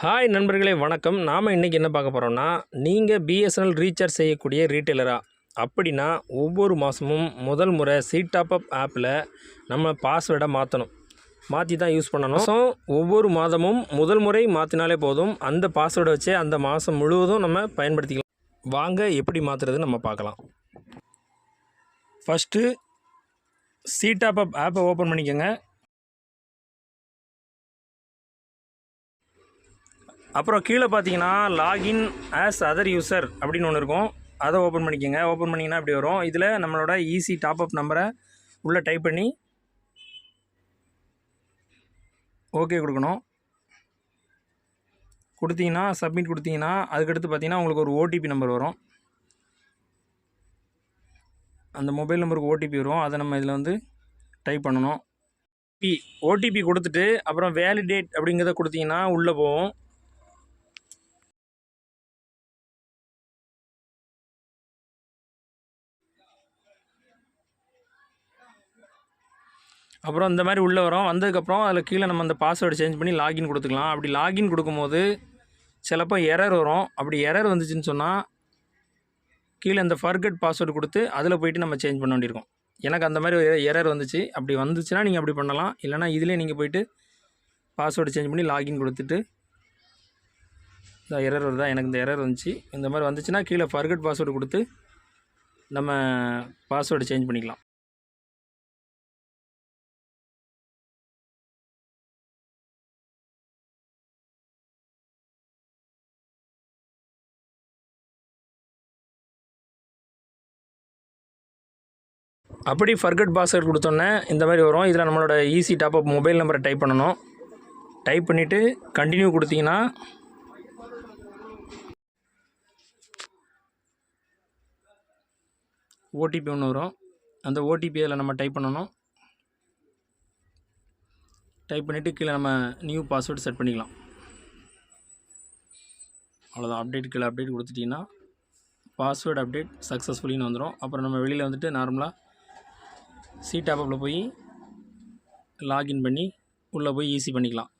Hi நண்பர்களே வணக்கம். நாம் இன்றைக்கி என்ன பார்க்க போகிறோம்னா நீங்கள் பிஎஸ்என்எல் ரீசார்ஜ் செய்யக்கூடிய ரீட்டைலரா அப்படின்னா ஒவ்வொரு மாதமும் முதல் முறை சீட்டாப் அப் ஆப்பில் நம்ம பாஸ்வேர்டை மாற்றணும் மாற்றி தான் யூஸ் பண்ணணும். ஸோ ஒவ்வொரு மாதமும் முதல் முறை மாற்றினாலே போதும். அந்த பாஸ்வேர்டை வச்சே அந்த மாதம் முழுவதும் நம்ம பயன்படுத்திக்கலாம். வாங்க எப்படி மாற்றுறது நம்ம பார்க்கலாம். ஃபஸ்ட்டு சீட்டாப் அப் ஆப்பை ஓப்பன் பண்ணிக்கோங்க. அப்புறம் கீழே பார்த்தீங்கன்னா லாகின் ஆஸ் அதர் யூசர் அப்படின்னு ஒன்று இருக்கும். அதை ஓப்பன் பண்ணிக்கோங்க. ஓப்பன் பண்ணிங்கன்னா இப்படி வரும். இதில் நம்மளோட ஈஸி டாப் அப் நம்பரை உள்ளே டைப் பண்ணி ஓகே கொடுக்கணும். கொடுத்தீங்கன்னா சப்மிட் கொடுத்தீங்கன்னா அதுக்கடுத்து பார்த்தீங்கன்னா உங்களுக்கு ஒரு ஓடிபி நம்பர் வரும். அந்த மொபைல் நம்பருக்கு ஓடிபி வரும். அதை நம்ம இதில் வந்து டைப் பண்ணணும். பி ஓடிபி கொடுத்துட்டு அப்புறம் வேலிடேட் அப்படிங்கிறத கொடுத்தீங்கன்னா உள்ளே போகும். அப்புறம் இந்த மாதிரி உள்ளே வரும். வந்ததுக்கப்புறம் அதில் கீழே நம்ம அந்த பாஸ்வேர்டு சேஞ்ச் பண்ணி லாகின் கொடுத்துக்கலாம். அப்படி லாகின் கொடுக்கும்போது சிலப்போ எரர் வரும். அப்படி எரர் வந்துச்சுன்னு சொன்னால் கீழே இந்த ஃபர்கட் பாஸ்வேர்டு கொடுத்து அதில் போயிட்டு நம்ம சேஞ்ச் பண்ண வேண்டியிருக்கோம். எனக்கு அந்த மாதிரி எரர் வந்துச்சு. அப்படி வந்துச்சுன்னா நீங்கள் அப்படி பண்ணலாம். இல்லைனா இதிலே நீங்கள் போயிட்டு பாஸ்வேர்டு சேஞ்ச் பண்ணி லாகின் கொடுத்துட்டு இந்த எரர் வருதா? எனக்கு இந்த எரர் வந்துச்சு. இந்த மாதிரி வந்துச்சுன்னா கீழே ஃபர்கட் பாஸ்வேர்டு கொடுத்து நம்ம பாஸ்வேர்டு சேஞ்ச் பண்ணிக்கலாம். அப்படி ஃபர்கட் பாஸ்வேர்ட் கொடுத்தோன்னே இந்த மாதிரி வரும். இதில் நம்மளோட ஈஸி டாப்அப் மொபைல் நம்பரை டைப் பண்ணணும். டைப் பண்ணிவிட்டு கண்டினியூ கொடுத்தீங்கன்னா ஓடிபி ஒன்று வரும். அந்த ஓடிபி அதில் நம்ம டைப் பண்ணணும். டைப் பண்ணிவிட்டு கீழே நம்ம நியூ பாஸ்வேர்டு செட் பண்ணிக்கலாம். அவ்வளோதான் அப்டேட் கீழே அப்டேட் கொடுத்துட்டிங்கன்னா பாஸ்வேர்டு அப்டேட் சக்ஸஸ்ஃபுல்லின்னு வந்துடும் அப்புறம் நம்ம வெளியில் வந்துட்டு நார்மலாக சி ஆப்பில் போய் லாகின் பண்ணி உள்ளே போய் ஈஸி பண்ணிக்கலாம்.